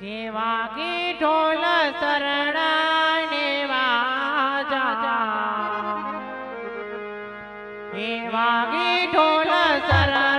કેવા કી ઢોલ શરણાને વાજા. કેવા કી ઢોલ શરણ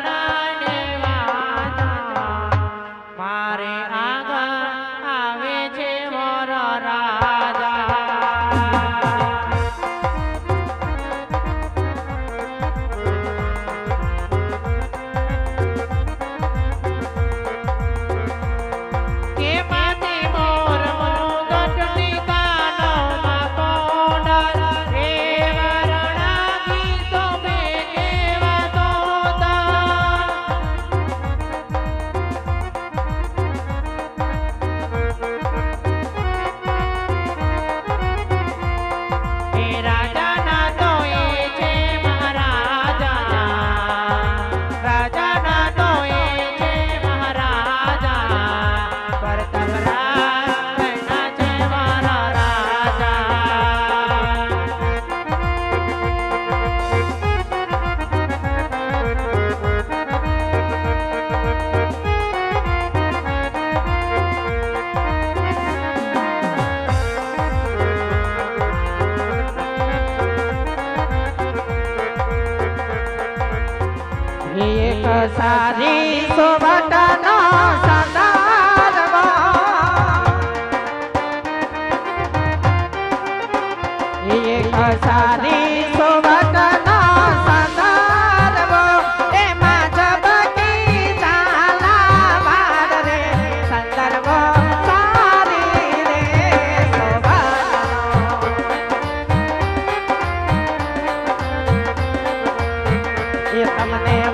સારી સોબટનો સદારવા એક સારી સોબટનો સદારવો એમાં જબકી ચાલાવાર રે. સારી રે સોબટનો. તમને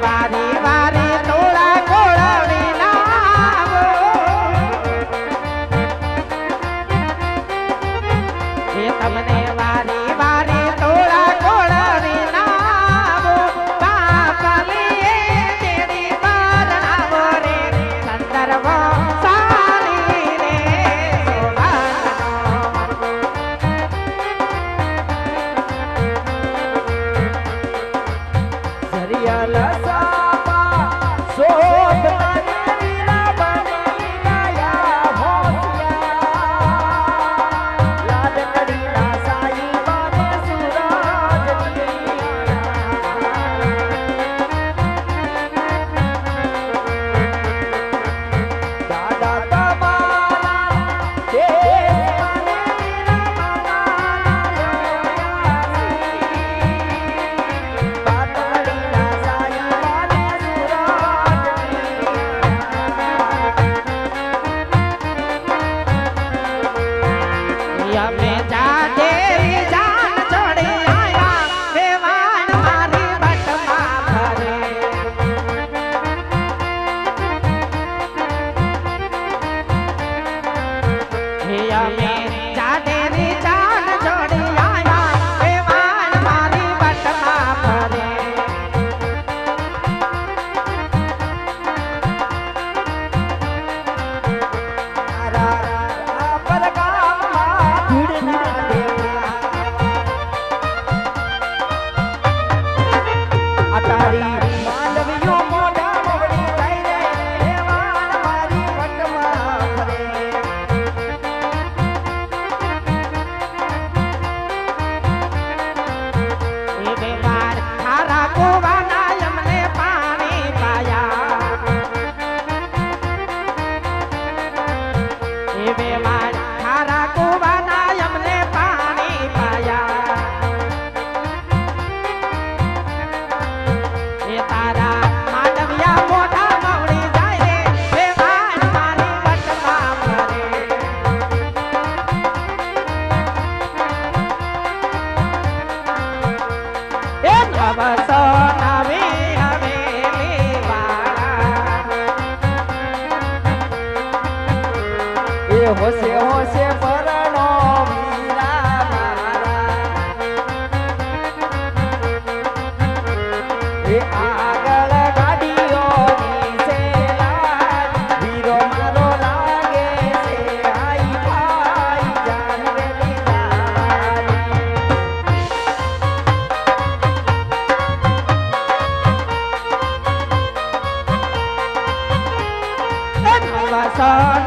বাবা সব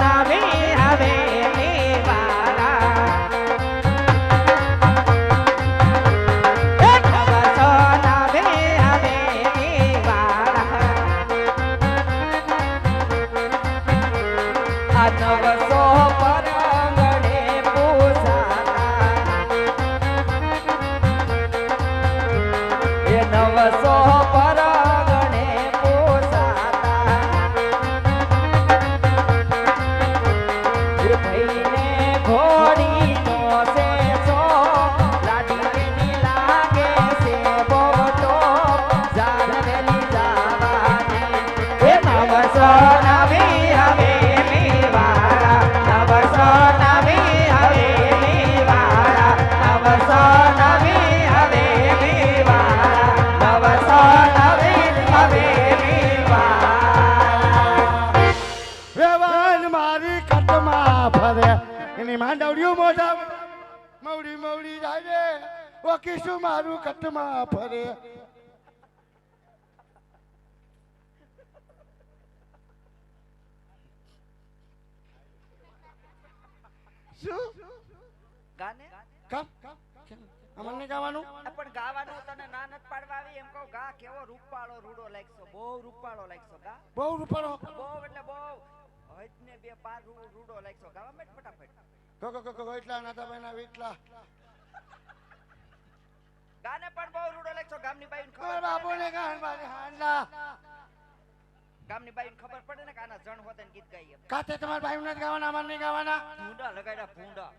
નાવે ઓ કિશુ મારું કટમાં ફરે. શું? ગાને? કામ અમને ગાવાનું? પણ ગાવાનું તને ના નત પાડવા આવી. એમ કહું ગા કેવો રૂપાળો રૂડો લાગશો. બહુ રૂપાળો લાગશો ગા. બહુ રૂપાળો? બહુ એટલે બહુ. હજને બે પાર રૂડો લાગશો. ગાવા મેટ ફટાફટ. કો કો કો કો એટલા નાતા બેના એટલા ગાને પણ બહુ રૂડો લાગશો ગામની ઓય ખબર બાપુ ને ને? ગાન મારી હાંડા ગામની બાઈને ખબર પડે ને કે આના જણ હોતે ને ગીત ગાઈએ કાતે તમાર ભાઈ ને ગાવાના અમાર ને ગાવાના? ભૂંડા લગાડ્યા ભૂંડા.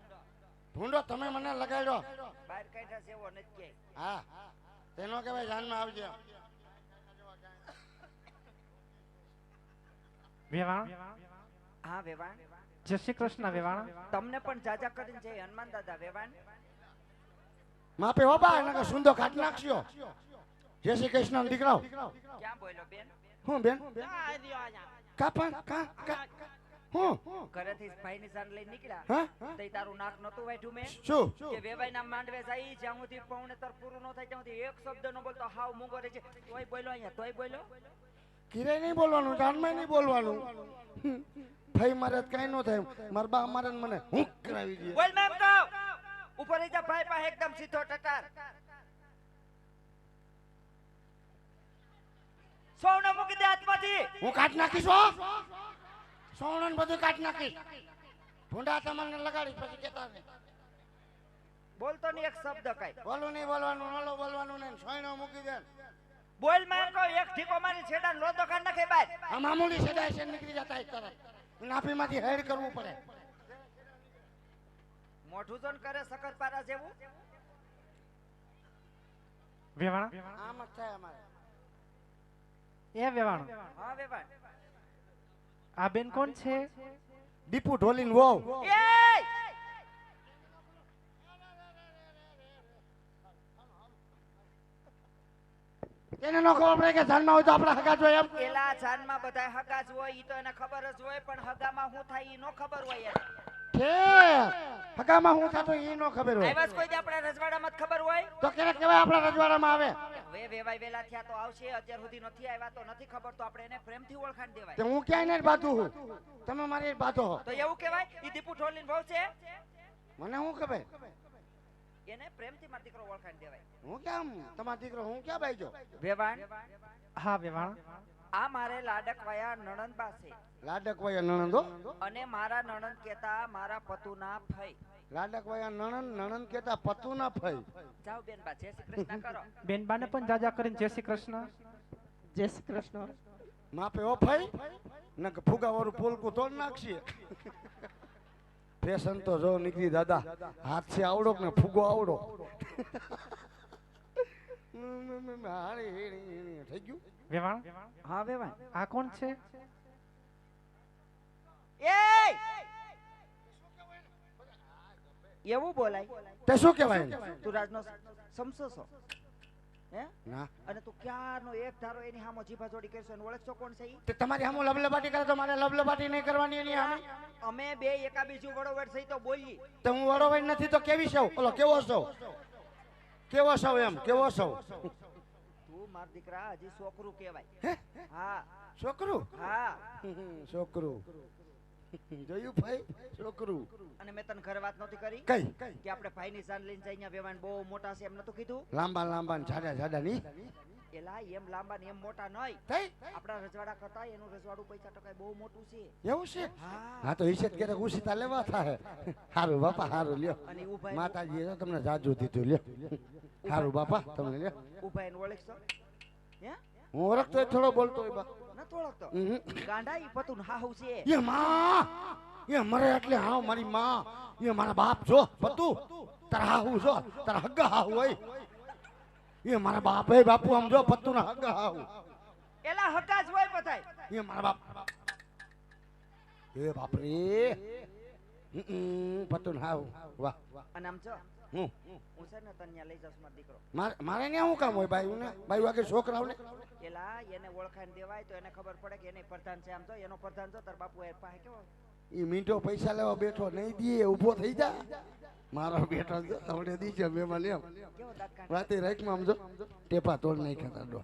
ભૂંડો તમે મને લગાડ્યો. બહાર કાઢ્યા છે એવો નથી કે હા. તેનો કહેવાય જાનમાં આવજે. વેવાણ? હા વેવાણ. જય શ્રી કૃષ્ણ વેવાણ. તમને પણ જાજા કરીને જય હનુમાન દાદા વેવાણ. માપે હો બા એને સુંદો કાઢ નાખશો. જય શ્રી કૃષ્ણ દીકરાઓ. ક્યાં બોલો બેન? હું બેન? કા પણ કા કા હું? ઘરેથી ભાઈની સાન લઈ નીકળ્યા. હા? તઈ તારું નાક નતું વાઢ્યું મેં. શું? કે વેવાઈ ના માંડવે જાય જ્યાં સુધી પૌણેતર પૂરું ન થાય ત્યાં સુધી એક શબ્દ ન બોલતો હાવ મૂંગો રહે છે. તોય બોલ્યો અહીંયા તોય બોલ્યો? કિરે નહીં બોલવાનું જાનમાં નહીં બોલવાનું. ભાઈ મારે કઈ ન થાય. મારા બા મારે મને હું કરાવી દે. બોલ મેમ કહો ઉપર જા ભાઈ પાસે એકદમ સીધો ટટાર. સોનો મૂકી દે હાથમાંથી. હું કાટ નાખીશ સોનો બધું કાટ નાખી ભૂંડા તમને લગાડી પછી કેતા નહીં. બોલતો નહીં એક શબ્દ કઈ. બોલું નહીં બોલવાનું નલો બોલવાનું નહીં સોયનો મૂકી દે. બોલમાં કહો એક ઠીકો મારી છેડા લોતો કાઢ નાખે બાય આ મામૂલી છેડા છે નીકળી જતા એક તરફ. નાભીમાંથી હેડ કરવું પડે. મોઢું જોન કરે શકરપારા જેવું? વેવાણ? આમ જ થાય અમારે. એ વેવાણ. હા વેવાણ. આ બેન કોણ છે? દીપુ ઢોલીન વહુ. એ! એને નો ખબર પડે કે જાનમાં હોય તો આપણે હગા જોઈએ એમ. પેલા જાનમાં બધા હગા જ હોય ઈ તો એને ખબર જ હોય પણ હગામાં શું થાય ઈ નો ખબર હોય એને. છે. હગામાં હું થતો ઈ નો ખબર હોય. આવ્યા કોઈ દી આપણા રજવાડામાં ખબર હોય? તો ક્યારેક કહેવાય આપણા રજવાડામાં આવે? વે વેવાય વેલા થયા તો આવશે અત્યાર સુધી નથી આવ્યા તો નથી ખબર તો આપણે એને પ્રેમથી ઓળખાણ દેવાય. દેવાય હું ક્યાંય ને બાધું હું? તમે મારી બાધો હો. તો એવું કહેવાય ઈ દીપુ ઠોલીને વહુ છે? મને શું ખબર? એને પ્રેમથી મારો દીકરો ઓળખાણ દેવાય. હું કેમ તમારો દીકરો હું ક્યાં બાઈજો? વેવાણ? હા વેવાણ. આ મારે લાડક વાયા પાસે. લાડકવાયા લાડક વયા નણંદો અને મારા નણંદ કેતા મારા પતુના ફઈ લાડક વયા નણંદ નણંદ કેતા પતુ ના ફઈ જાઓ બેનબા જય શ્રી કૃષ્ણ કરો. બેનબાને પણ જાજા કરીને જય શ્રી કૃષ્ણ. જય શ્રી કૃષ્ણ. માપે ઓ ફઈ ને ફુગા વાળું પોલકું તોડ નાખશે. ફેશન તો જો નીકળી દાદા. હાથ છે આવડો કે ને ફુગો આવડો. થઈ ગયું. વેવાણ? હા વેવાણ. આ કોણ છે? એય! એવું બોલાય? તે શું કહેવાય? તું રાજનો સમસો છો. હે? ના. અને તું ક્યારનો એક ધારો એની સામો જીભા જોડી કરશો અને ઓળખશો કોણ છે તે તમારી સામું લબલબાટી કરે તો મારે લબલબાટી નહીં કરવાની એની સામે અમે બે એકા બીજું વડોવડ થઈ તો બોલી તો હું વડોવડ નથી તો કેવી સૌ? ઓલો કેવો સૌ? કેવો સૌ એમ? કેવો સૌ? માર દીકરા હજી છોકરું કહેવાય. હા? છોકરું? હા. છોકરું. જોયું ભાઈ? છોકરું. અને મેં તને ઘરે વાત નહોતી કરી? કઈ? કે આપણે ભાઈની સાન લઈને જઈને વેવાણ બહુ મોટા છે એમ નતું કીધું? લાંબા લાંબા ને જાડા જાડા ની? એલા એમ લાંબા ને એમ મોટા નહીં આપડા રજવાડા કરતા એનું રજવાડું પૈસા ટકાય બહુ મોટું છે. એવું છે? હા. હા તો ઈશત કે ઉસીતા લેવા થાય. હારું બાપા હારું લ્યો. અને ઊભા તમને જાજુ દીધું લ્યો. હારું બાપા તમે લે ઊભા એને ઓળખશો? હે? હું ઓળખતો થોડો બોલતો હોય બા નતો ઓળખતો? હમ. ગાંડા ઈ પતું હાહુ છે. એ માં! એ મરે એટલે હા મારી માં. એ મારા બાપ જો પતું. તારા હાહુ જો તારા હગ્ગા હાહુ હોય. એ મારા બાપ હે બાપુ આમ જો પતું ના હગ્ગા હાહુ. એલા હકા જ હોય પતાય એ મારા બાપ. એ બાપ રે પતું ના હાહુ. વાહ. અને આમ જો હું? હું છે ને તને લઈ મારો દીકરો. મારે ને શું કામ હોય? ભાઈ ને ભાઈ વાગે છોકરાઓને પેલા એને ઓળખાણ દેવાય તો એને ખબર પડે કે એને પ્રધાન છે આમ તો એનો પ્રધાન છે તાર બાપુ એ પાસે કેવો? એ મીઠો પૈસા લેવા બેઠો નહીં દે ઊભો થઈ જા. મારો બેઠો તમને દીજો મેમાં એમ વાતે રાખમાં આમ જો. ટેપા તોડ નહીં ખાતા ડો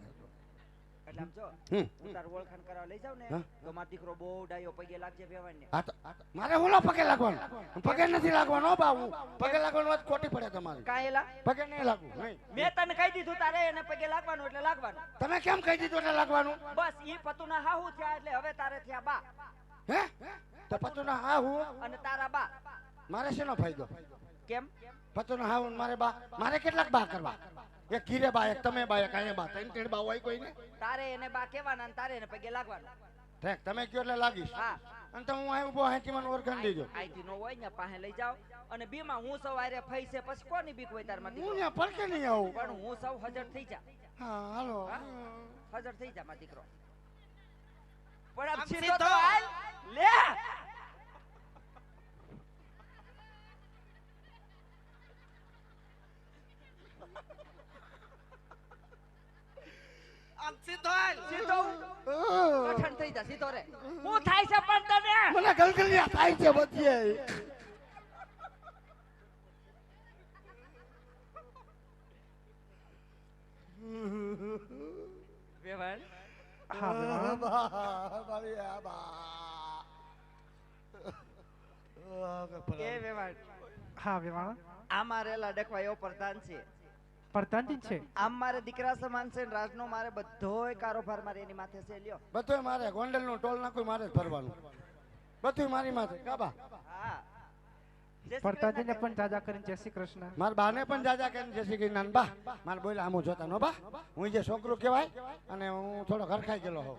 એટલે આમ જો હું તાર ઓળખાણ કરાવવા લઈ જાવ ને તો મારો દીકરો બહુ ડાયો પગે લાગજે વેવાણ ને આ તો મારે પગે લાગવાનું. પગે નથી લાગવાનો હો બાબુ. પગે લાગવાનું વાત ખોટી પડે તમારે. કાંઈ પગે નહીં લાગવું નહીં. મેં તને કહી દીધું તારે એને પગે લાગવાનું એટલે લાગવાનું. તમે કેમ કહી દીધું એટલે લાગવાનું? બસ ઈ પતુના હાહુ થયા એટલે હવે તારે થયા બા. હે? તો પતુના હા હું? અને તારા બા. મારે શેનો ફાયદો? કેમ? પતુના હા હું મારે બા. મારે કેટલાક બા કરવા? એક ઘીરે બા એક તમે બા એક અહીંયા બા. ત્રણ ત્રણ બા હોય કોઈ ને તારે એને બા કહેવાના અને તારે એને પગે લાગવાનું. ઠેક તમે કયો એટલે લાગીશ. હા. અને તો હું ઊભો હાથી મને ઓળખાણ દેજો. આઈથી નો હોય ને પાસે લઈ જાઓ. અને બીમાં હું સવારે આરે છે પછી કોની બીક હોય તારમાં હું દીકરો? ત્યાં પડકે નહીં આવું. પણ હું સૌ હજર થઈ જા. હા હાલો. હજર થઈ જા માં દીકરો. પણ સીધો? તો હાલ. લે! આમ સીધો? સીધો કઠણ થઈ જા સીધો રે. હું થાય છે પણ તને? મને ગલગલિયા થાય છે બધીએ વેવાણ? હા વેવાણ. મારી આ બા. એ વેવાણ? હા વેવાણ. આ મારેલા ડકવા એવો પ્રધાન છે. પ્રધાનજી છે આમ મારે દીકરા સમાન છે ને રાજનો મારે બધોય કારોબાર મારે એની માથે છે લ્યો. બધુંય મારે ગોંડલ નો ટોલ નાખું મારે જ ભરવાનું. બધું મારી માથે કાબા. હા. પણ જાજા કરીને જય શ્રી કૃષ્ણ. મારા બાને પણ જાજા કરીને જય શ્રી કૃષ્ણ. બા મારે બોલે આમ જોતા નો બા. હું જે છોકરો કહેવાય અને હું થોડો ઘરખાઈ ગયેલો હોઉં.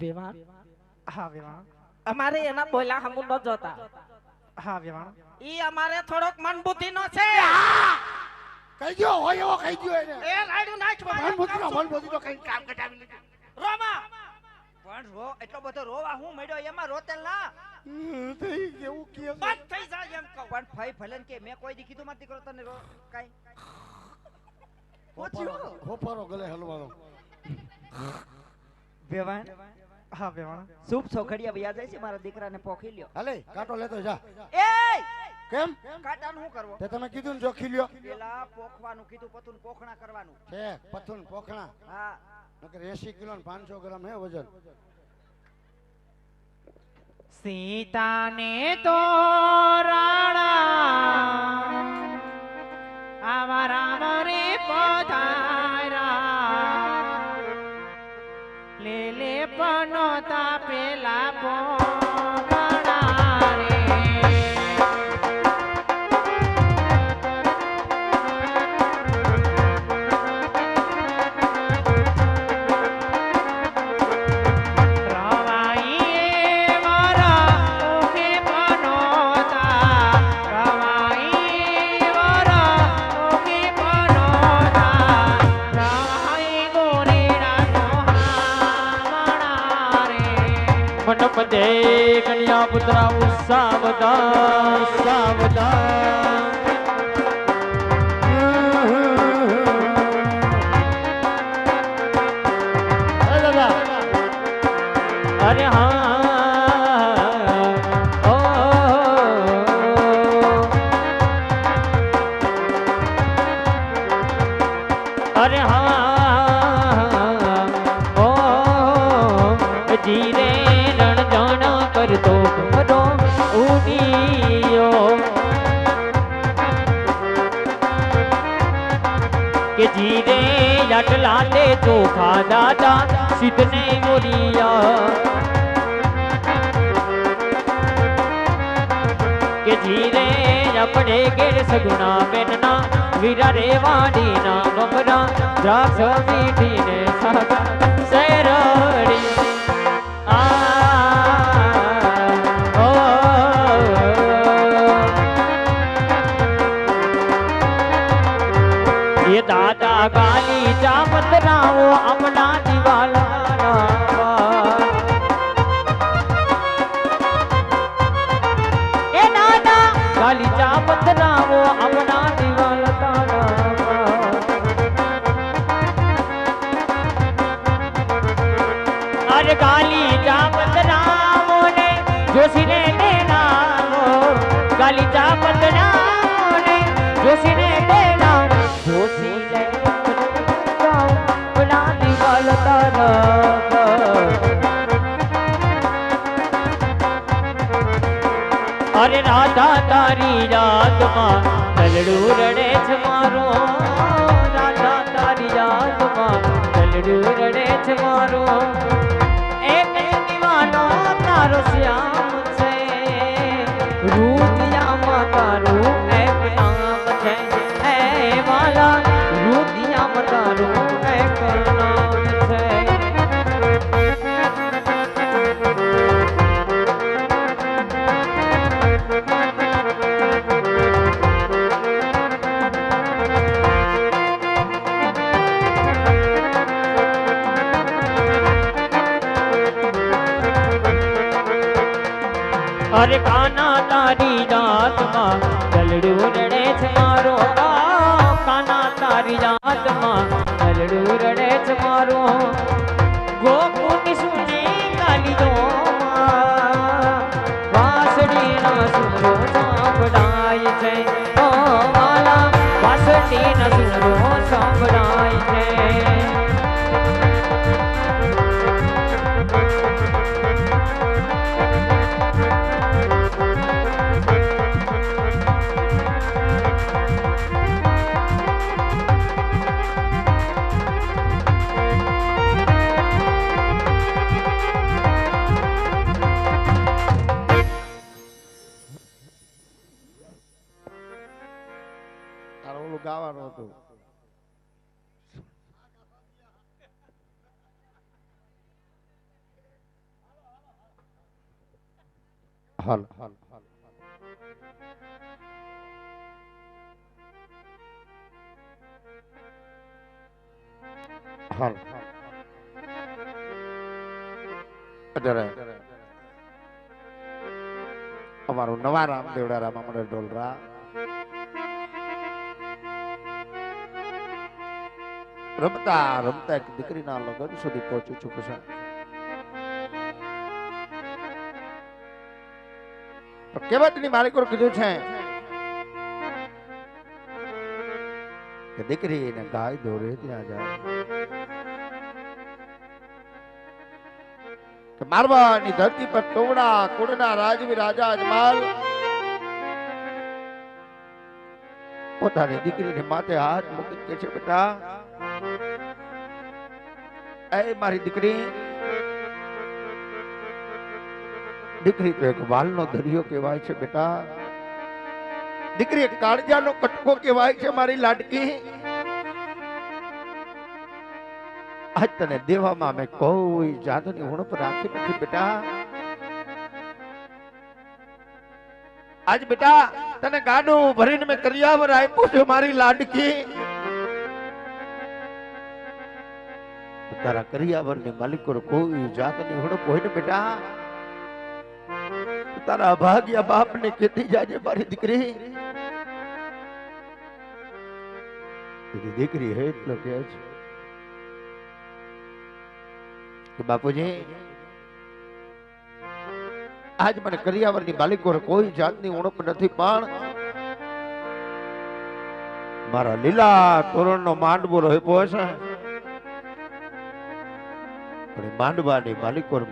વેવાણ? હા વેવાણ. અમારે એના બોલા હમુ ન જોતા. હા વેવાણ. ઈ અમારે થોડોક મન બુદ્ધિ નો છે કઈ ગયો? હોય એવો કઈ ગયો એને? એ રાડું નાખવા મન બુદ્ધિ મન બુદ્ધિ તો કઈ કામ કટાવી નથી રોમા! પણ રો એટલો બધો રોવા હું મળ્યો? એમાં રોતેલ ના. થઈ કેવું કે બંધ થઈ જાય એમ કહું. પણ ફઈ ભલે કે મેં કોઈ દી કીધું માર દીકરો તને રો કાઈ. હોપારો હોપારો ગલે હલવાનો. વેવાણ? હા વેવાણ. સૂપ છોખડિયા વ્યા જાય છે મારા દીકરાને પોખી લ્યો. હાલે કાટો લેતો જા. એ! કેમ? કાટાનું શું કરવો? તે તમે કીધું ને જોખી લ્યો. પેલા પોખવાનું કીધું પથુન પોખણા કરવાનું. છે પથુન પોખણા. હા. નકર 80 કિલો ને 500 ગ્રામ હે વજન. સીતાને તો રાણા દે કન્યા પુત્રા સાવધાન સાવધાન તે ચોખા દાદા સિદ્ધને મોરિયા કે જીરે આપણે ઘેર સગુણા બેનના, વીરા રે વાડીના મમરા દ્રાક્ષ મીઠીને સાગા શેરડી એ દાદા ગાલી ચામતરાઓ અમના દિવાલા અરે રાધા, તારી યાદમાં દલડું રડે છે મારો. રાધા, તારી યાદમાં દલડું રડે છે મારો. એક દીવાનો તારો શ્યામ છે. રૂપિયામાં તારું એક નામ છે. હે વાલા રૂપિયામાં તારું એક અરે કાના તારી જાતમાં જલડું રડે છે મારો કાના તારી જાતમાં જલડું રડે છે મારો ગોકુની સુની કાલી દો વાસડીના સુરો છે હાલ અમારું નવા રામ દેવડા રામા મંડળ ઢોલરા રમતા રમતા એક દીકરીના લગ્ન સુધી પહોંચી છું પણ કહેવતની માલિકો કીધું છે કે દીકરી એને ગાય દોરે ત્યાં જાય. કે મારવાની ધરતી પર ટોવડા કુળના રાજવી રાજા અજમાલ પોતાની દીકરીને માથે હાથ મૂકી કે છે, બેટા, એ મારી દીકરી દીકરી તો એક વાલનો દરિયો કહેવાય છે બેટા. દીકરી એક કાળજાનો કટકો કહેવાય છે મારી લાડકી. આજ તને દેવામાં મેં કોઈ જાતની ઉણપ રાખી નથી બેટા. આજ બેટા તને ગાડું ભરીને મેં કરિયાવર આપ્યું છે મારી લાડકી. તારા કરિયાવરની માલિકો કોઈ જાતની ઉણપ હોય ને બેટા? તારા અભાગ્યા બાપને કેતી જાજે મારી દીકરી. દીકરી હે એટલો કે છે કે, બાપુજી, આજ મને કરિયાવરની બાલિકો કોઈ જાતની ઉણપ નથી, પણ મારા લીલા તોરણનો માંડવો રહેપો છે. પણ માંડવાની માલિકો